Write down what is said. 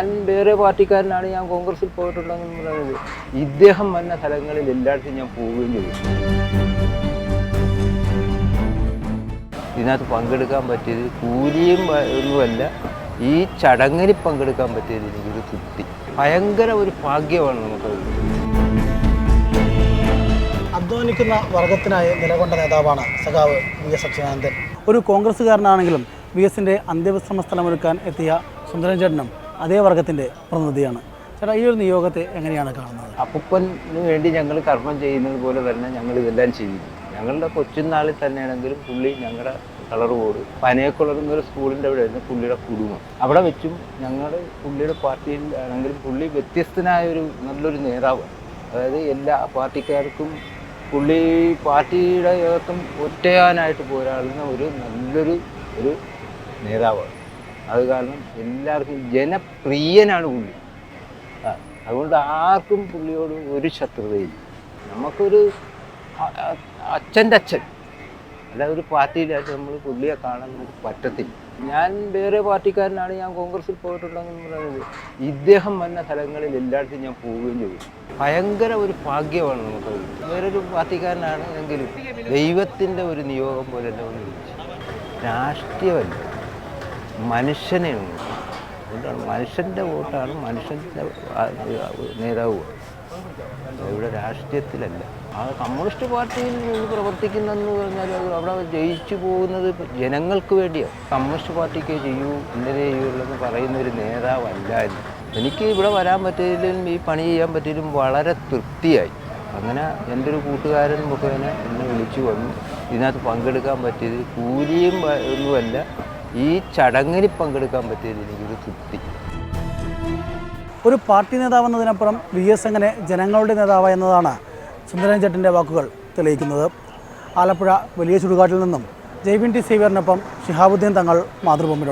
ഞാൻ വേറെ പാർട്ടിക്കാരനാണ് ഞാൻ കോൺഗ്രസിൽ പോയിട്ടുള്ളതെന്ന് പറയുന്നത് ഇദ്ദേഹം വന്ന സ്ഥലങ്ങളിൽ എല്ലായിടത്തും ഞാൻ പോവുകയും ചെയ്തു. ഇതിനകത്ത് പങ്കെടുക്കാൻ പറ്റിയത് കൂലിയും ഒന്നുമല്ല ഈ ചടങ്ങിൽ പങ്കെടുക്കാൻ പറ്റിയത് എനിക്കൊരു തൃപ്തി. ഭയങ്കര ഒരു ഭാഗ്യമാണ് നമുക്ക്. അധ്വാനിക്കുന്ന വർഗത്തിനായി നിലകൊണ്ട നേതാവാണ് സഖാവ് വി എസ് അച്യുതാനന്ദൻ. ഒരു കോൺഗ്രസ്സുകാരനാണെങ്കിലും വി എസിന്റെ അന്ത്യവിശ്രമ സ്ഥലമൊരുക്കാൻ എത്തിയ സുന്ദരൻ ചേട്ടനും അതേ വർഗത്തിന്റെ പ്രതിനിധിയാണ്. ചേട്ടാ ഈ ഒരു നിയോഗത്തെ എങ്ങനെയാണ് കാണുന്നത്? അപ്പൂപ്പന് വേണ്ടി ഞങ്ങൾ കർമ്മം ചെയ്യുന്നത് പോലെ തന്നെ ഞങ്ങൾ ഇതെല്ലാം ചെയ്യും ഞങ്ങളുടെ കൊച്ചുനാളിൽ തന്നെയാണെങ്കിലും പുള്ളി ഞങ്ങളുടെ കളർ ബോർഡ് പനയക്കുളർന്ന ഒരു സ്കൂളിന്റെ അവിടെ ആയിരുന്നു പുള്ളിയുടെ കുടുംബം. അവിടെ വെച്ചും ഞങ്ങൾ പുള്ളിയുടെ പാർട്ടിയിൽ ആണെങ്കിലും പുള്ളി വ്യത്യസ്തനായ ഒരു നല്ലൊരു നേതാവാണ്. അതായത് എല്ലാ പാർട്ടിക്കാർക്കും പുള്ളി പാർട്ടിയുടെ ഒറ്റയാനായിട്ട് പോരാടുന്ന ഒരു നല്ലൊരു ഒരു നേതാവാണ്. അത് കാരണം എല്ലാവർക്കും ജനപ്രിയനാണ് പുള്ളി. അതുകൊണ്ട് ആർക്കും പുള്ളിയോട് ഒരു ശത്രുതയില്ല. നമുക്കൊരു അച്ഛന്റെ അച്ഛൻ അല്ല ഒരു പാർട്ടിയിലായിട്ട് നമ്മൾ പുള്ളിയെ കാണാൻ നമുക്ക് പറ്റത്തില്ല. ഞാൻ വേറെ പാർട്ടിക്കാരനാണ് ഞാൻ കോൺഗ്രസിൽ പോയിട്ടുണ്ടെന്ന് പറയുന്നത്. ഇദ്ദേഹം വന്ന സ്ഥലങ്ങളിൽ എല്ലായിടത്തും ഞാൻ പോവുകയും ചെയ്തു. ഭയങ്കര ഒരു ഭാഗ്യമാണ് നമുക്ക്. വേറൊരു പാർട്ടിക്കാരനാണ് എങ്കിലും ദൈവത്തിന്റെ ഒരു നിയോഗം പോലെ എന്നെ വിളിച്ചു മനുഷ്യനെയാണ് അതുകൊണ്ടാണ് മനുഷ്യന്റെ വോട്ടാണ് മനുഷ്യന്റെ നേതാവ്. ഇവിടെ രാഷ്ട്രീയത്തിലല്ല. ആ കമ്മ്യൂണിസ്റ്റ് പാർട്ടിയിൽ നിന്ന് പ്രവർത്തിക്കുന്നെന്ന് പറഞ്ഞാൽ അവിടെ ജയിച്ചു പോകുന്നത് ജനങ്ങൾക്ക് വേണ്ടിയാണ്. കമ്മ്യൂണിസ്റ്റ് പാർട്ടിക്ക് ചെയ്യൂ ഇന്നലെ ചെയ്യുള്ളതെന്ന് പറയുന്ന ഒരു നേതാവല്ല എനിക്ക് ഇവിടെ വരാൻ പറ്റിയതിലും ഈ പണി ചെയ്യാൻ പറ്റിയതിലും വളരെ തൃപ്തിയായി. അങ്ങനെ എന്റെ ഒരു കൂട്ടുകാരൻ മുഖേന എന്നെ വിളിച്ചു വന്നു. ഇതിനകത്ത് പങ്കെടുക്കാൻ പറ്റിയത് കൂലിയും ഒന്നുമല്ല ഈ ചടങ്ങിൽ പങ്കെടുക്കാൻ പറ്റിയത് എനിക്കൊരു തൃപ്തി. ഒരു പാർട്ടി നേതാവ് എന്നതിനപ്പുറം വി എസ് എങ്ങനെ ജനങ്ങളുടെ നേതാവ് എന്നതാണ് സുന്ദരൻ ചേട്ടന്റെ വാക്കുകൾ തെളിയിക്കുന്നത്. ആലപ്പുഴ വലിയ ചുടുകാട്ടിൽ നിന്നും ജെയ്വിൻ ടി സേവിയറിനൊപ്പം ഷിഹാബുദ്ദീൻ തങ്ങൾ മാതൃഭൂമി